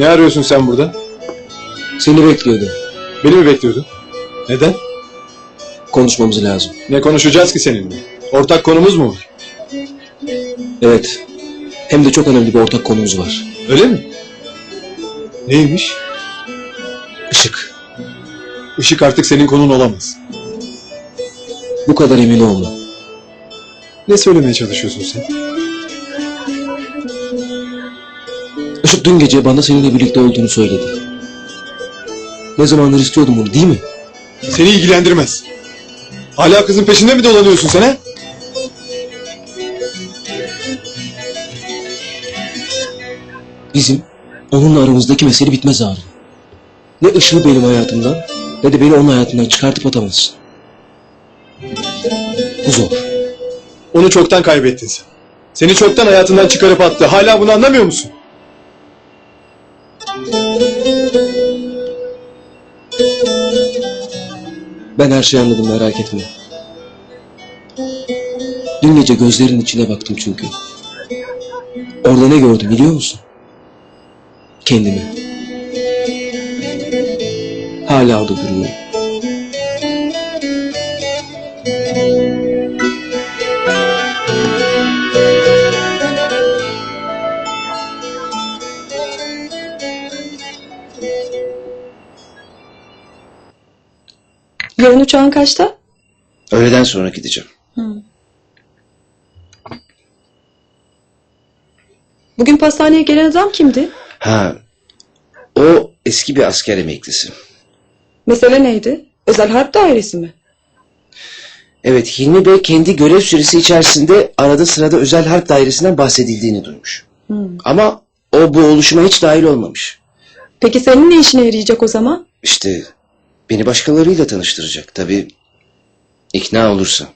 Ne arıyorsun sen burada? Seni bekliyordum. Beni mi bekliyordun? Neden? Konuşmamız lazım. Ne konuşacağız ki seninle? Ortak konumuz mu var? Evet. Hem de çok önemli bir ortak konumuz var. Öyle mi? Neymiş? Işık. Işık artık senin konun olamaz. Bu kadar emin olma. Ne söylemeye çalışıyorsun sen? Işık dün gece bana seninle birlikte olduğunu söyledi. Ne zamandır istiyordum bunu değil mi? Seni ilgilendirmez. Hala kızın peşinde mi dolanıyorsun sen ha? Bizim onunla aramızdaki mesele bitmez Harun. Ne ışığı benim hayatımdan ne de beni onun hayatından çıkartıp atamazsın. Bu zor. Onu çoktan kaybettin sen. Seni çoktan hayatından çıkarıp attı. Hala bunu anlamıyor musun? Ben her şeyi anladım merak etme. Dün gece gözlerinin içine baktım çünkü. Orada ne gördüm biliyor musun? Kendimi. Hala orada duruyorum. Yarın uçağın kaçta? Öğleden sonra gideceğim. Bugün pastaneye gelen adam kimdi? Ha, o eski bir asker emeklisi. Mesele neydi? Özel harp dairesi mi? Evet, Hilmi Bey kendi görev süresi içerisinde arada sırada özel harp dairesinden bahsedildiğini duymuş. Ama o bu oluşuma hiç dahil olmamış. Peki senin ne işine yarayacak o zaman? İşte beni başkalarıyla tanıştıracak. Tabii ikna olursa.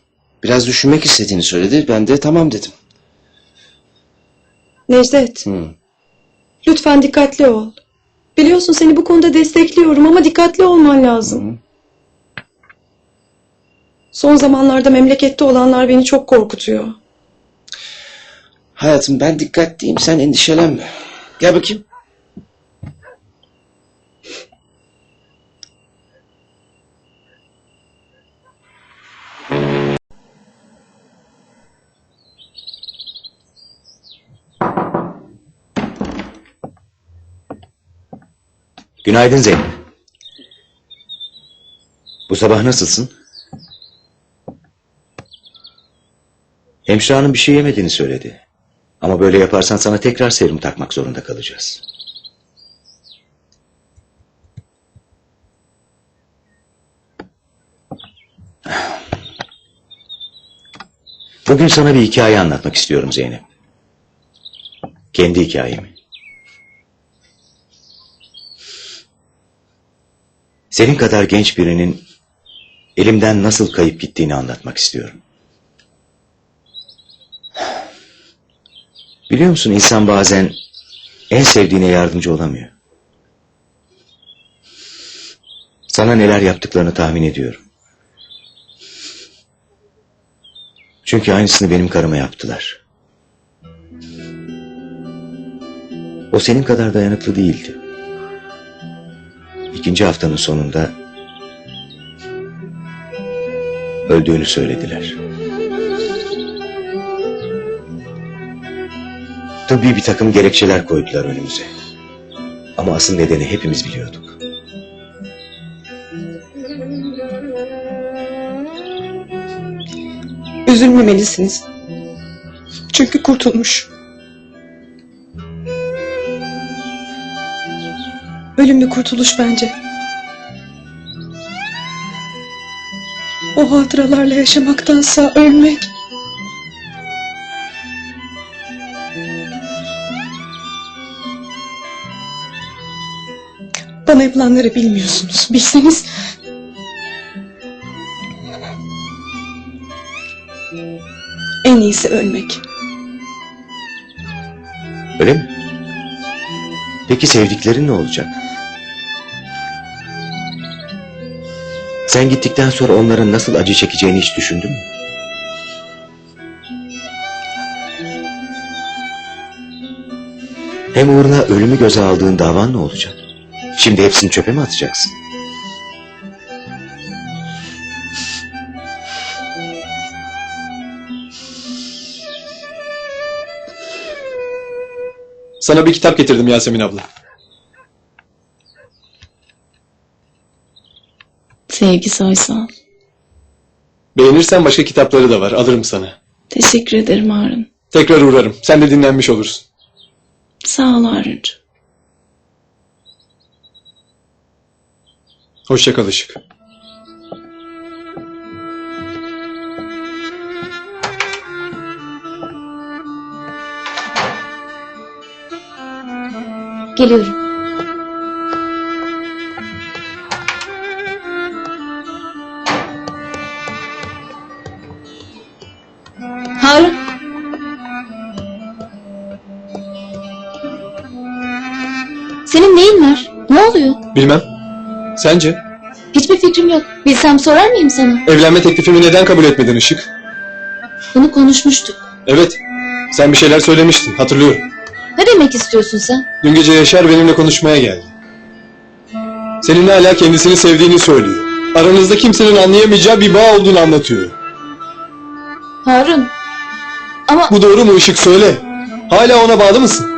Biraz düşünmek istediğini söyledi. Ben de tamam dedim. Necdet, Hı. lütfen dikkatli ol. Biliyorsun seni bu konuda destekliyorum ama dikkatli olman lazım. Son zamanlarda memlekette olanlar beni çok korkutuyor. Hayatım ben dikkatliyim. Sen endişelenme. Gel bakayım. Günaydın Zeynep. Bu sabah nasılsın? Hemşire hanım bir şey yemediğini söyledi. Ama böyle yaparsan sana tekrar serum takmak zorunda kalacağız. Bugün sana bir hikaye anlatmak istiyorum Zeynep. Kendi hikayemi. Senin kadar genç birinin elimden nasıl kayıp gittiğini anlatmak istiyorum. Biliyor musun insan bazen en sevdiğine yardımcı olamıyor. Sana neler yaptıklarını tahmin ediyorum. Çünkü aynısını benim karıma yaptılar. O senin kadar dayanıklı değildi. İkinci haftanın sonunda öldüğünü söylediler. Tıbbi bir takım gerekçeler koydular önümüze. Ama asıl nedeni hepimiz biliyorduk. Üzülmemelisiniz. Çünkü kurtulmuş. Ölüm bir kurtuluş bence. O hatıralarla yaşamaktansa ölmek. Bana yapılanları bilmiyorsunuz. Bilseniz... En iyisi ölmek. Öyle mi? Peki sevdiklerin ne olacak? Sen gittikten sonra onların nasıl acı çekeceğini hiç düşündün mü? Hem uğruna ölümü göze aldığın davan ne olacak? Şimdi hepsini çöpe mi atacaksın? Sana bir kitap getirdim Yasemin abla. Sevgi Soysal. Beğenirsen başka kitapları da var. Alırım sana. Teşekkür ederim Harun. Tekrar uğrarım. Sen de dinlenmiş olursun. Sağ ol Haruncuğum. Hoşça kal Işık. Geliyorum. Senin neyin var? Ne oluyor? Bilmem. Sence? Hiçbir fikrim yok. Bilsem sorar mıyım sana? Evlenme teklifimi neden kabul etmedin Işık? Bunu konuşmuştuk. Evet. Sen bir şeyler söylemiştin. Hatırlıyorum. Ne demek istiyorsun sen? Dün gece Yaşar benimle konuşmaya geldi. Seninle hala kendisini sevdiğini söylüyor. Aranızda kimsenin anlayamayacağı bir bağ olduğunu anlatıyor. Harun. Ama Bu doğru mu Işık söyle. Hala ona bağlı mısın?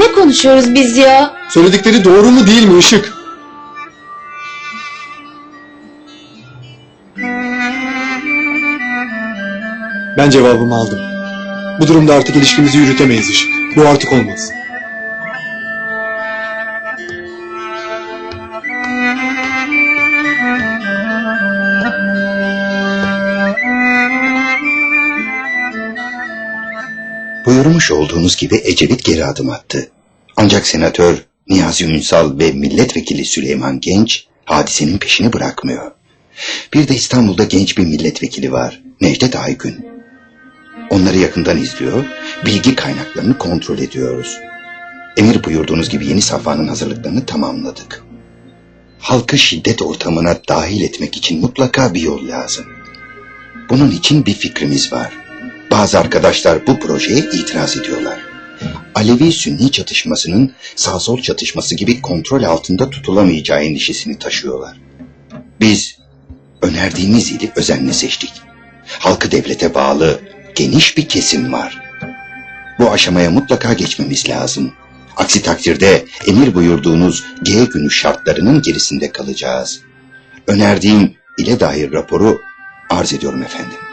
Ne konuşuyoruz biz ya? Söyledikleri doğru mu değil mi Işık? Ben cevabımı aldım. Bu durumda artık ilişkimizi yürütemeyiz Işık. Bu artık olmaz. Buyurmuş olduğunuz gibi Ecevit geri adım attı. Ancak senatör Niyazi Ünsal ve milletvekili Süleyman Genç hadisenin peşini bırakmıyor. Bir de İstanbul'da genç bir milletvekili var. Necdet Aygün. Onları yakından izliyor, bilgi kaynaklarını kontrol ediyoruz. Emir buyurduğunuz gibi yeni safhanın hazırlıklarını tamamladık. Halkı şiddet ortamına dahil etmek için mutlaka bir yol lazım. Bunun için bir fikrimiz var. Bazı arkadaşlar bu projeye itiraz ediyorlar. Alevi-Sünni çatışmasının sağ-sol çatışması gibi kontrol altında tutulamayacağı endişesini taşıyorlar. Biz önerdiğimiz ili özenle seçtik. Halkı devlete bağlı geniş bir kesim var. Bu aşamaya mutlaka geçmemiz lazım. Aksi takdirde emir buyurduğunuz G günü şartlarının gerisinde kalacağız. Önerdiğim ile dair raporu arz ediyorum efendim.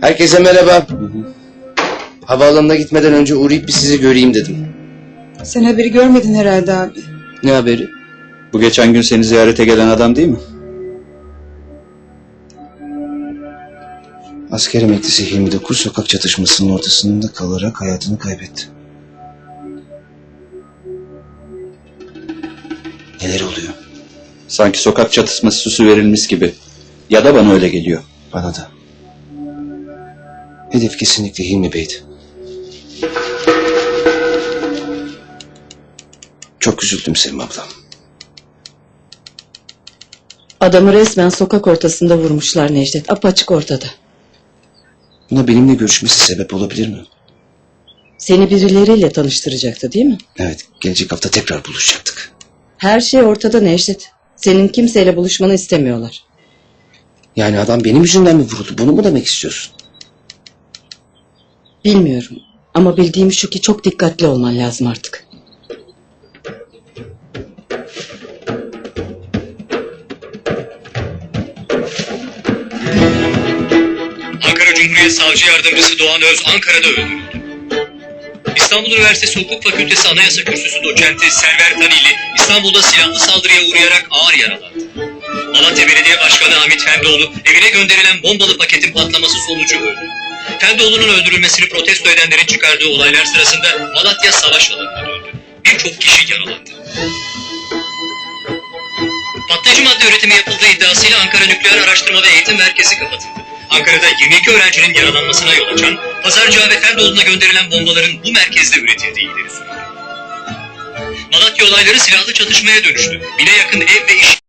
Herkese merhaba. Havaalanına gitmeden önce uğrayıp bir sizi göreyim dedim. Sen haberi görmedin herhalde abi. Ne haberi? Bu geçen gün seni ziyarete gelen adam değil mi? Asker emeklisi Hilmi de Kur sokak çatışmasının ortasında kalarak hayatını kaybetti. Neler oluyor? Sanki sokak çatışması süsü verilmiş gibi. Ya da bana öyle geliyor. Bana da. Hedef kesinlikle Hilmi Bey'di. Çok üzüldüm Selim ablam. Adamı resmen sokak ortasında vurmuşlar Necdet. Apaçık ortada. Buna benimle görüşmesi sebep olabilir mi? Seni birileriyle tanıştıracaktı değil mi? Evet, gelecek hafta tekrar buluşacaktık. Her şey ortada Necdet. Senin kimseyle buluşmanı istemiyorlar. Yani adam benim yüzümden mi vuruldu? Bunu mu demek istiyorsun? Bilmiyorum. Ama bildiğim şu ki çok dikkatli olman lazım artık. Ankara Cumhuriyet Savcı Yardımcısı Doğan Öz Ankara'da öldürüldü. İstanbul Üniversitesi Hukuk Fakültesi Anayasa Kürsüsü doçenti Server Tanili İstanbul'da silahlı saldırıya uğrayarak ağır yaralandı. Malatya Belediye Başkanı Hamit Fendoğlu evine gönderilen bombalı paketin patlaması sonucu öldü. Fendoğlu'nun öldürülmesini protesto edenlerin çıkardığı olaylar sırasında Malatya savaş alanına döndü. Birçok kişi yaralandı. Patlayıcı madde üretimi yapıldığı iddiasıyla Ankara Nükleer Araştırma ve Eğitim Merkezi kapatıldı. Ankara'da 22 öğrencinin yaralanmasına yol açan, Pazarcığa ve Fendoğlu'na gönderilen bombaların bu merkezde üretildiği ileri sürüldü. Malatya olayları silahlı çatışmaya dönüştü. Bine yakın ev ve iş